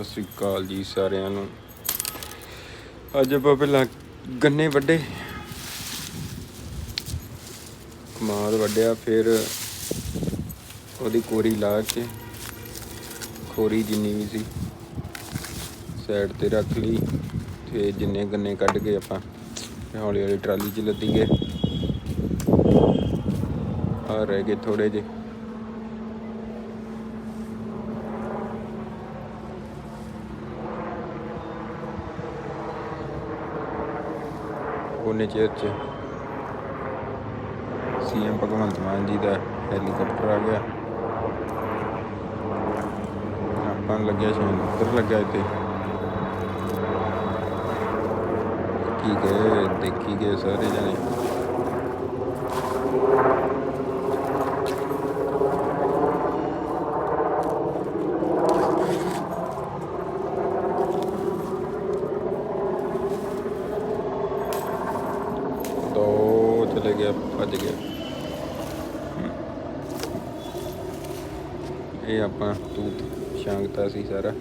ਸਤਿ ਸ੍ਰੀ ਅਕਾਲ ਜੀ ਸਾਰਿਆਂ ਨੂੰ। ਅੱਜ ਆਪਾਂ ਪਹਿਲਾਂ ਗੰਨੇ ਵੱਡੇ ਕਮਾਦ ਵੱਡਿਆ ਫਿਰ ਉਹਦੀ ਕੋਰੀ ਲਾ ਕੇ, ਖੋਰੀ ਜਿੰਨੀ ਵੀ ਸੀ ਸਾਈਡ ਤੇ ਰੱਖ ਲਈ, ਤੇ ਜਿੰਨੇ ਗੰਨੇ ਕੱਢ ਕੇ ਆਪਾਂ ਹੌਲੀ ਹੌਲੀ ਟਰਾਲੀ 'ਚ ਲੱਦੀ ਗਏ। ਆ ਰਹਿ ਗਏ ਥੋੜੇ ਜਿਹੇ। ਉਹਨੇ ਚਿਰ ਚ ਸੀਐਮ ਭਗਵੰਤ ਮਾਨ ਜੀ ਦਾ ਹੈਲੀਕਾਪਟਰ ਆ ਗਿਆ। ਆਪਾਂ ਲੱਗਿਆ ਸ਼ਾਇਦ ਉੱਧਰ ਲੱਗਿਆ ਇੱਥੇ। ਕੀ ਗਏ, ਦੇਖੀ ਗਏ ਸਾਰੇ ਜਣੇ ਦੋ ਚਲੇ ਗਿਆ ਭੱਜ ਗਿਆ। ਇਹ ਆਪਾਂ ਤੂਤ ਸ਼ਾਂਗਤਾ ਸੀ ਸਾਰਾ।